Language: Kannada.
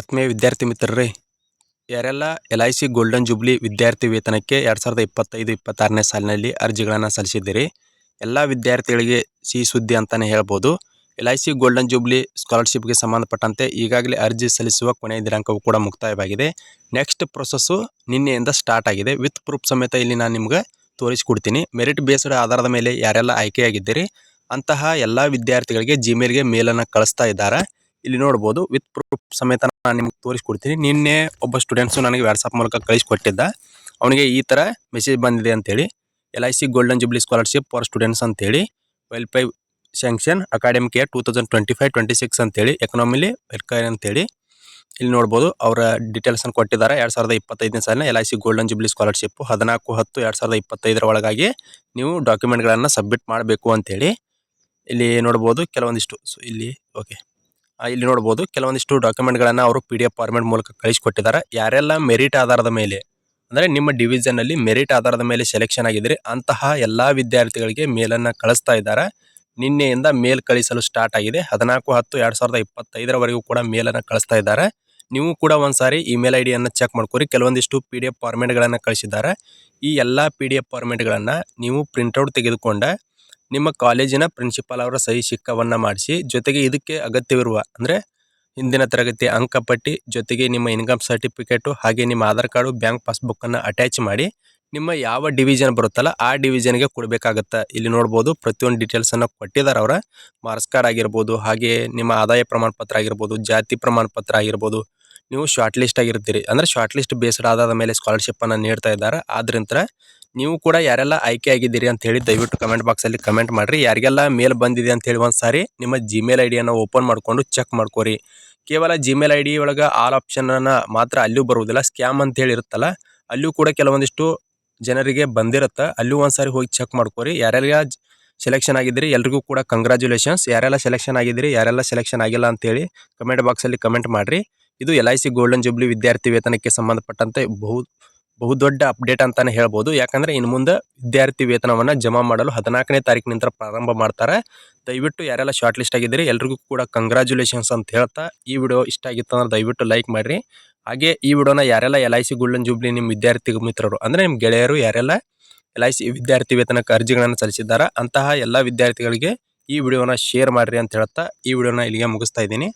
ಆತ್ಮೀಯ ವಿದ್ಯಾರ್ಥಿ ಮಿತ್ರರೇ, ಯಾರೆಲ್ಲ L I C golden jubilee ವಿದ್ಯಾರ್ಥಿ ವೇತನಕ್ಕೆ ಎರಡು ಸಾವಿರದ ಇಪ್ಪತ್ತೈದು, ಇಪ್ಪತ್ತಾರನೇ ಸಾಲಿನಲ್ಲಿ ಅರ್ಜಿಗಳನ್ನು ಸಲ್ಲಿಸಿದ್ದೀರಿ, ಎಲ್ಲ ವಿದ್ಯಾರ್ಥಿಗಳಿಗೆ ಸಿಹಿ ಸುದ್ದಿ ಅಂತಲೇ ಹೇಳ್ಬೋದು. L I C golden jubilee ಸ್ಕಾಲರ್ಶಿಪ್ಗೆ ಸಂಬಂಧಪಟ್ಟಂತೆ ಈಗಾಗಲೇ ಅರ್ಜಿ ಸಲ್ಲಿಸುವ ಕೊನೆಯ ದಿನಾಂಕವು ಕೂಡ ಮುಕ್ತಾಯವಾಗಿದೆ. ನೆಕ್ಸ್ಟ್ ಪ್ರೊಸೆಸ್ಸು ನಿನ್ನೆಯಿಂದ ಸ್ಟಾರ್ಟ್ ಆಗಿದೆ. ವಿತ್ ಪ್ರೂಫ್ ಸಮೇತ ಇಲ್ಲಿ ನಾನು ನಿಮಗೆ ತೋರಿಸಿಕೊಡ್ತೀನಿ. ಮೆರಿಟ್ ಬೇಸ್ಡ್ ಆಧಾರದ ಮೇಲೆ ಯಾರೆಲ್ಲ ಆಯ್ಕೆಯಾಗಿದ್ದೀರಿ, ಅಂತಹ ಎಲ್ಲ ವಿದ್ಯಾರ್ಥಿಗಳಿಗೆ ಜಿಮೇಲ್ಗೆ ಮೇಲನ್ನು ಕಳಿಸ್ತಾ ಇದ್ದಾರೆ. ಇಲ್ಲಿ ನೋಡ್ಬೋದು ವಿತ್ ಪ್ರೂಫ್ ಸಮೇತ ನಾನು ನಿಮ್ಗೆ ತೋರಿಸ್ಕೊಡ್ತೀನಿ. ನಿನ್ನೆ ಒಬ್ಬ ಸ್ಟೂಡೆಂಟ್ಸು ನನಗೆ ವಾಟ್ಸಪ್ ಮೂಲಕ ಕಳಿಸ್ಕೊಟ್ಟಿದ್ದ. ಅವನಿಗೆ ಈ ಥರ ಮೆಸೇಜ್ ಬಂದಿದೆ ಅಂತೇಳಿ. L I C golden jubilee scholarship for students ಅಂತೇಳಿ. ವೆಲ್ಫೈ sanction academic year two thousand twenty five twenty six ಅಂತೇಳಿ ಎಕನಾಮಿಲಿ ವೆಲ್ಕೈರ್ ಅಂತೇಳಿ. ಇಲ್ಲಿ ನೋಡ್ಬೋದು ಅವರ ಡೀಟೇಲ್ಸನ್ನು ಕೊಟ್ಟಿದ್ದಾರೆ. ಎರಡು ಸಾವಿರದ ಇಪ್ಪತ್ತೈದನೇ ಸಾಲಿನ L I C golden jubilee scholarship ಹದಿನಾಲ್ಕು ಹತ್ತು ಎರಡು ಸಾವಿರದ ಇಪ್ಪತ್ತೈದರ ಒಳಗಾಗಿ ನೀವು ಡಾಕ್ಯುಮೆಂಟ್ಗಳನ್ನು ಸಬ್ಮಿಟ್ ಮಾಡಬೇಕು ಅಂತೇಳಿ. ಇಲ್ಲಿ ನೋಡ್ಬೋದು ಕೆಲವೊಂದಿಷ್ಟು. ಸೊ ಇಲ್ಲಿ ಓಕೆ ಇಲ್ಲಿ ನೋಡ್ಬೋದು ಕೆಲವೊಂದಿಷ್ಟು ಡಾಕ್ಯುಮೆಂಟ್ಗಳನ್ನು ಅವರು ಪಿ ಡಿ ಎಫ್ ಫಾರ್ಮೆಟ್ ಮೂಲಕ ಕಳಿಸಿಕೊಟ್ಟಿದ್ದಾರೆ. ಯಾರೆಲ್ಲ ಮೆರಿಟ್ ಆಧಾರದ ಮೇಲೆ, ಅಂದರೆ ನಿಮ್ಮ ಡಿವಿಜನಲ್ಲಿ ಮೆರಿಟ್ ಆಧಾರದ ಮೇಲೆ ಸೆಲೆಕ್ಷನ್ ಆಗಿದ್ರೆ ಅಂತಹ ಎಲ್ಲ ವಿದ್ಯಾರ್ಥಿಗಳಿಗೆ ಮೇಲನ್ನು ಕಳಿಸ್ತಾ ಇದ್ದಾರೆ. ನಿನ್ನೆಯಿಂದ ಮೇಲ್ ಕಳಿಸಲು ಸ್ಟಾರ್ಟ್ ಆಗಿದೆ. ಹದಿನಾಲ್ಕು ಹತ್ತು ಎರಡು ಸಾವಿರದ ಇಪ್ಪತ್ತೈದರವರೆಗೂ ಕೂಡ ಮೇಲನ್ನು ಕಳಿಸ್ತಾ ಇದ್ದಾರೆ. ನೀವು ಕೂಡ ಒಂದ್ಸಾರಿ ಇಮೇಲ್ ಐ ಡಿಯನ್ನು ಚೆಕ್ ಮಾಡ್ಕೊರಿ. ಕೆಲವೊಂದಿಷ್ಟು ಪಿ ಡಿ ಎಫ್ ಫಾರ್ಮೆಟ್ಗಳನ್ನು ಕಳಿಸಿದ್ದಾರೆ. ಈ ಎಲ್ಲ ಪಿ ಡಿ ಎಫ್ ಫಾರ್ಮೆಟ್ಗಳನ್ನು ನೀವು ಪ್ರಿಂಟೌಟ್ ತೆಗೆದುಕೊಂಡ ನಿಮ್ಮ ಕಾಲೇಜಿನ ಪ್ರಿನ್ಸಿಪಾಲ್ ಅವರ ಸಹಿ ಶಿಕ್ಕವನ್ನು ಮಾಡಿಸಿ, ಜೊತೆಗೆ ಇದಕ್ಕೆ ಅಗತ್ಯವಿರುವ, ಅಂದರೆ ಹಿಂದಿನ ತರಗತಿ ಅಂಕಪಟ್ಟಿ ಜೊತೆಗೆ ನಿಮ್ಮ ಇನ್ಕಮ್ ಸರ್ಟಿಫಿಕೇಟು ಹಾಗೆ ನಿಮ್ಮ ಆಧಾರ್ ಕಾರ್ಡು, ಬ್ಯಾಂಕ್ ಪಾಸ್ಬುಕ್ಕನ್ನು ಅಟ್ಯಾಚ್ ಮಾಡಿ, ನಿಮ್ಮ ಯಾವ ಡಿವಿಷನ್ ಬರುತ್ತಲ್ಲ ಆ ಡಿವಿಷನ್ಗೆ ಕೊಡಬೇಕಾಗತ್ತೆ? ಇಲ್ಲಿ ನೋಡ್ಬೋದು, ಪ್ರತಿಯೊಂದು ಡೀಟೇಲ್ಸನ್ನು ಕೊಟ್ಟಿದ್ದಾರೆ ಅವರ. ಮಾರ್ಕ್ಸ್ ಕಾರ್ಡ್ ಆಗಿರ್ಬೋದು, ಹಾಗೆ ನಿಮ್ಮ ಆದಾಯ ಪ್ರಮಾಣ ಪತ್ರ ಆಗಿರ್ಬೋದು, ಜಾತಿ ಪ್ರಮಾಣ ಪತ್ರ ಆಗಿರ್ಬೋದು, ನೀವು ಶಾರ್ಟ್ ಲಿಸ್ಟ್ ಆಗಿರ್ತೀರಿ. ಅಂದರೆ ಶಾರ್ಟ್ ಲಿಸ್ಟ್ ಬೇಸ್ಡ್ ಆದಾದ ಮೇಲೆ ಸ್ಕಾಲರ್ಶಿಪ್ಪನ್ನು ನೀಡ್ತಾ ಇದ್ದಾರೆ. ಆದ್ರಿಂದ ನೀವು ಕೂಡ ಯಾರೆಲ್ಲ ಆಯ್ಕೆ ಆಗಿದ್ದೀರಿ ಅಂತ ಹೇಳಿ ದಯವಿಟ್ಟು ಕಮೆಂಟ್ ಬಾಕ್ಸಲ್ಲಿ ಕಮೆಂಟ್ ಮಾಡ್ರಿ. ಯಾರಿಗೆಲ್ಲ ಮೇಲ್ ಬಂದಿದೆ ಅಂತ ಹೇಳಿ ಒಂದ್ಸಾರಿ ನಿಮ್ಮ ಜಿಮೇಲ್ ಐಡಿಯನ್ನು ಡಿಯನ್ನು ಓಪನ್ ಮಾಡಿಕೊಂಡು ಚೆಕ್ ಮಾಡ್ಕೋರಿ. ಕೇವಲ ಜಿಮೇಲ್ ಐ ಡಿ ಒಳಗೆ ಆಲ್ ಆಪ್ಷನನ್ನು ಮಾತ್ರ ಅಲ್ಲೂ ಬರುವುದಿಲ್ಲ. ಸ್ಕ್ಯಾಮ್ ಅಂತ ಹೇಳಿ ಇರುತ್ತಲ್ಲ ಅಲ್ಲೂ ಕೂಡ ಕೆಲವೊಂದಿಷ್ಟು ಜನರಿಗೆ ಬಂದಿರುತ್ತೆ. ಅಲ್ಲೂ ಒಂದ್ಸಾರಿ ಹೋಗಿ ಚೆಕ್ ಮಾಡ್ಕೊರಿ. ಯಾರೆಲ್ಲ ಸೆಲೆಕ್ಷನ್ ಆಗಿದ್ದೀರಿ, ಎಲ್ರಿಗೂ ಕೂಡ ಕಂಗ್ರ್ಯಾಚುಲೇಷನ್ಸ್ ಯಾರೆಲ್ಲ ಸೆಲೆಕ್ಷನ್ ಆಗಿದ್ದೀರಿ, ಯಾರೆಲ್ಲ ಸೆಲೆಕ್ಷನ್ ಆಗಿಲ್ಲ ಅಂತೇಳಿ ಕಮೆಂಟ್ ಬಾಕ್ಸಲ್ಲಿ ಕಮೆಂಟ್ ಮಾಡಿರಿ. ಇದು L I C golden jubilee ವಿದ್ಯಾರ್ಥಿ ವೇತನಕ್ಕೆ ಸಂಬಂಧಪಟ್ಟಂತೆ ಬಹು ಬಹುದೊಡ್ಡ ಅಪ್ಡೇಟ್ ಅಂತಾನೆ ಹೇಳ್ಬೋದು. ಯಾಕಂದ್ರೆ ಇನ್ನು ಮುಂದೆ ವಿದ್ಯಾರ್ಥಿ ವೇತನವನ್ನು ಜಮಾ ಮಾಡಲು ಹದಿನಾಲ್ಕನೇ ತಾರೀಕಿನಿಂದ ಪ್ರಾರಂಭ ಮಾಡ್ತಾರೆ. ದಯವಿಟ್ಟು ಯಾರೆಲ್ಲ ಶಾರ್ಟ್ ಲಿಸ್ಟ್ ಆಗಿದ್ದೀರಿ, ಎಲ್ರಿಗೂ ಕೂಡ ಕಂಗ್ರ್ಯಾಚುಲೇಷನ್ಸ್ ಅಂತ ಹೇಳ್ತಾ ಈ ವಿಡಿಯೋ ಇಷ್ಟ ಆಗಿತ್ತು ಅಂದ್ರೆ ದಯವಿಟ್ಟು ಲೈಕ್ ಮಾಡಿರಿ. ಹಾಗೆ ಈ ವಿಡಿಯೋನ ಯಾರೆಲ್ಲ L I C golden jubilee ನಿಮ್ಮ ವಿದ್ಯಾರ್ಥಿ ಮಿತ್ರರು, ಅಂದರೆ ನಿಮ್ಮ ಗೆಳೆಯರು ಯಾರೆಲ್ಲ ಎಲ್ ಐ ಸಿ ವಿದ್ಯಾರ್ಥಿ ವೇತನಕ್ಕೆ ಅರ್ಜಿಗಳನ್ನು ಸಲ್ಲಿಸಿದ್ದಾರೆ, ಅಂತಹ ಎಲ್ಲ ವಿದ್ಯಾರ್ಥಿಗಳಿಗೆ ಈ ವಿಡಿಯೋನ ಶೇರ್ ಮಾಡಿರಿ ಅಂತ ಹೇಳ್ತಾ ಈ ವಿಡಿಯೋನ ಇಲ್ಲಿಗೆ ಮುಗಿಸ್ತಾ ಇದ್ದೀನಿ.